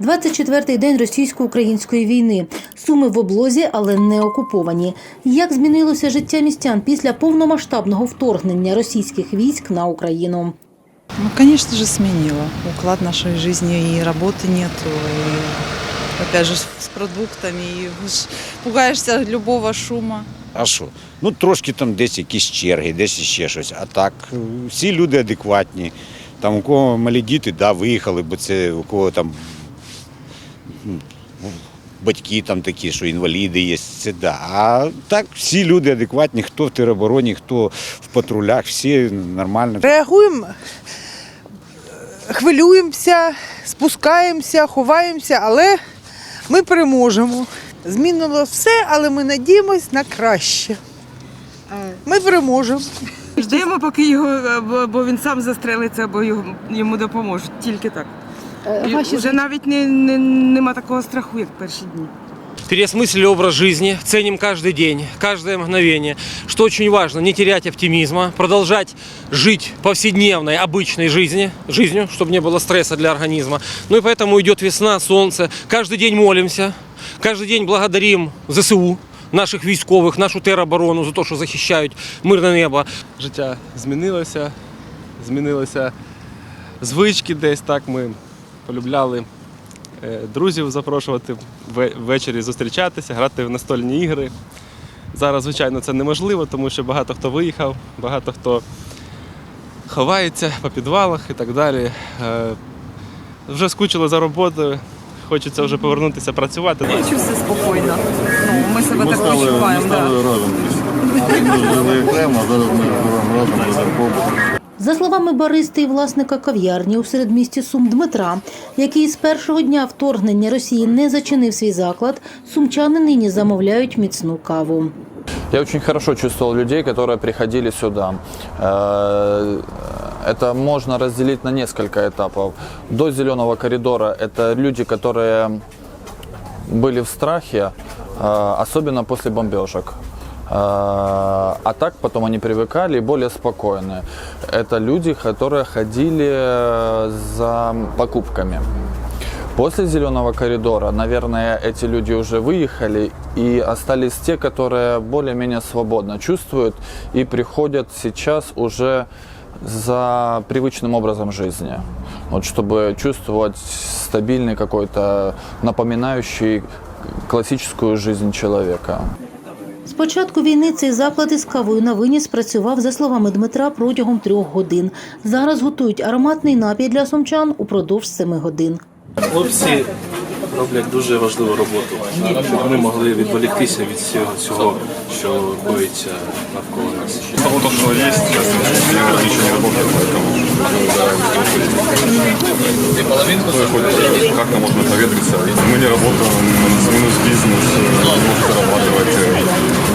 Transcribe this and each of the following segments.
24-й день російсько-української війни. Суми в облозі, але не окуповані. Як змінилося життя містян після повномасштабного вторгнення російських військ на Україну? Ну, конечно же, сменила. Уклад нашей жизни и работы нету, и опять же с продуктами, и ж пугаешься любого шума. А що? Ну трошки там десь якісь черги, десь ще щось. А так, е, всі люди адекватні. Там у кого малі діти, да, виїхали, бо це у кого там батьки там такі, що інваліди є, це да. А так всі люди адекватні, хто в теробороні, хто в патрулях, всі нормально. Реагуємо, хвилюємося, спускаємося, ховаємося, але ми переможемо. Змінило все, але ми надіємось на краще. Ми переможемо. Ждемо, поки його або, бо він сам застрелиться, або йому допоможуть. Тільки так. І вже навіть не, не, нема такого страху, як перші дні. переосмыслили образ жизни, ценим каждый день, каждое мгновение. Что очень важно, не терять оптимизма, продолжать жить повседневной, обычной жизни, жизнью, чтобы не было стресса для организма. Ну и поэтому идет весна, солнце. Каждый день молимся, каждый день благодарим ЗСУ, наших військових, нашу тероборону за те, що захищають мирне небо. життя змінилося, змінилися звички десь так. Ми полюбляли е, друзів запрошувати ввечері зустрічатися, грати в настольні ігри. Зараз, звичайно, це неможливо, тому що багато хто виїхав, багато хто ховається по підвалах і так далі. Е, Вже скучили за роботою, хочеться вже повернутися працювати. Чувствую спокійно. Ну, ми себе Ми так стали, ми відчуваємо. Да. стали разом. Ми жили окремо, зараз ми живемо разом. За словами бариста і власника кав'ярні у середмісті Сум Дмитра, який з першого дня вторгнення Росії не зачинив свій заклад, сумчани нині замовляють міцну каву. Я очень хорошо чувствовал людей, которые приходили сюда. Э, Это можно разделить на несколько этапов. До зеленого коридора это люди, которые были в страхе, э, особенно после бомбежек. Э, А так потом они привыкали и более спокойные. Это люди, которые ходили э, за покупками. После зеленого коридора, наверное, эти люди уже выехали и остались те, которые более-менее свободно чувствуют и приходят сейчас уже за привычным образом жизни. Вот чтобы чувствовать стабильный какой-то, напоминающий классическую жизнь человека. З початку війни цей заклад із кавою на виніс працював, за словами Дмитра, протягом трьох годин. Зараз готують ароматний напій для сумчан упродовж семи годин. Хлопці роблять дуже важливу роботу, щоб ми могли відволіктися від всього цього, що коїться навколо нас. Того, есть, сейчас ничего не поэтому приходится, как-то можно проветриться. Мы не работаем, минус бизнес, не может зарабатывать.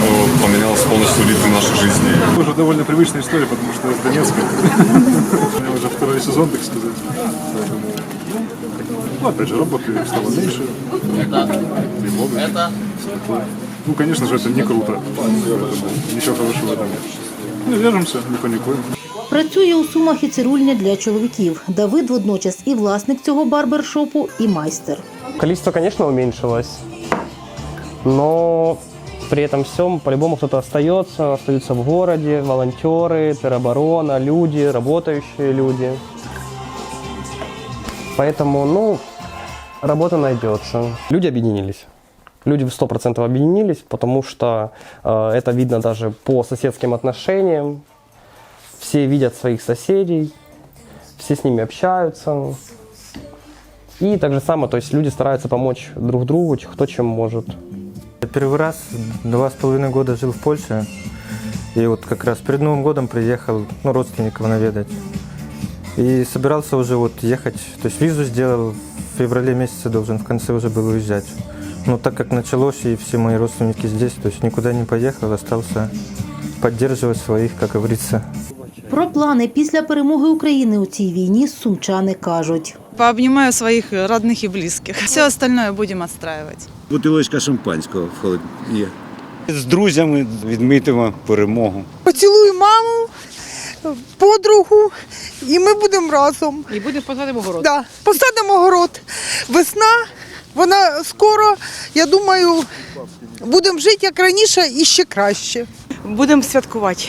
Ну, Поменялся полностью ритм нашей жизни. Уже довольно привычная история, потому что из Донецка. У меня уже второй сезон, так сказать. Ну, опять же, работы стало меньше. Немного. Ну, конечно же, это не круто. Ничего хорошего в этом нет. Ну, держимся, не паникуем. Працює у сумах і цирульня для чоловіків. Давид водночас і власник цього барбершопу, і майстер. Количество, конечно, уменьшилось, но при этом всем по-любому кто-то остается, остаются в городе, волонтеры, тероборона, люди, работающие люди. Поэтому, ну, работа найдется. Люди объединились. Люди в 100% объединились, потому что э, это видно даже по соседским отношениям. все видят своих соседей, все с ними общаются. И так же само, то есть люди стараются помочь друг другу, кто чем может. Первый раз два с половиной года жил в Польше. И вот как раз перед Новым годом приехал ну, родственников наведать. И собирался уже вот ехать, то есть визу сделал, в феврале месяце должен, в конце уже был уезжать. Но так как началось и все мои родственники здесь, то есть никуда не поехал, остался поддерживать своих, как говорится. Про плани після перемоги України у цій війні сумчани кажуть. Пообнимаю своих родных и близких. Все остальное будем отстраивать. Бутилочка шампанського в холод- є. З друзями відмітимо перемогу. Поцілую маму, подругу, і ми будемо разом. І буде посадимо город. Да, посадимо город. Весна, вона скоро, я думаю, будемо жити як раніше і ще краще. Будемо святкувати.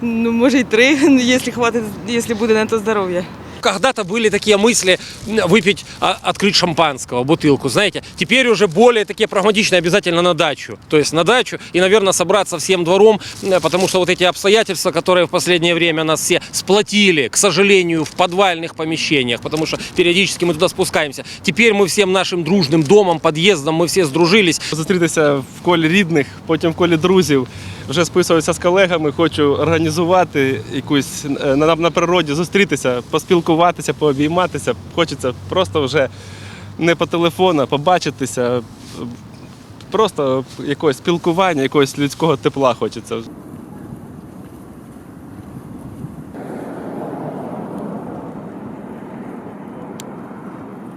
Ну, може й три, ну, якщо хватить, якщо буде на то здоров'я. Когда-то были такие мысли м, выпить, а, открыть шампанского, бутылку, знаете. Теперь уже более такие прагматичные, обязательно на дачу. То есть на дачу и, наверное, собраться всем двором, м, потому что вот эти обстоятельства, которые в последнее время нас все сплотили, к сожалению, в подвальных помещениях, потому что периодически мы туда спускаемся. Теперь мы всем нашим дружным домом, подъездом, мы все сдружились. Зустрітися в колі рідних, потім в колі друзів. Вже списувався з колегами, хочу організувати якусь е, на, на природі, зустрітися, поспілкуватися, пообійматися. Хочеться просто вже не по телефону, а побачитися. Просто якогось спілкування, якогось людського тепла хочеться.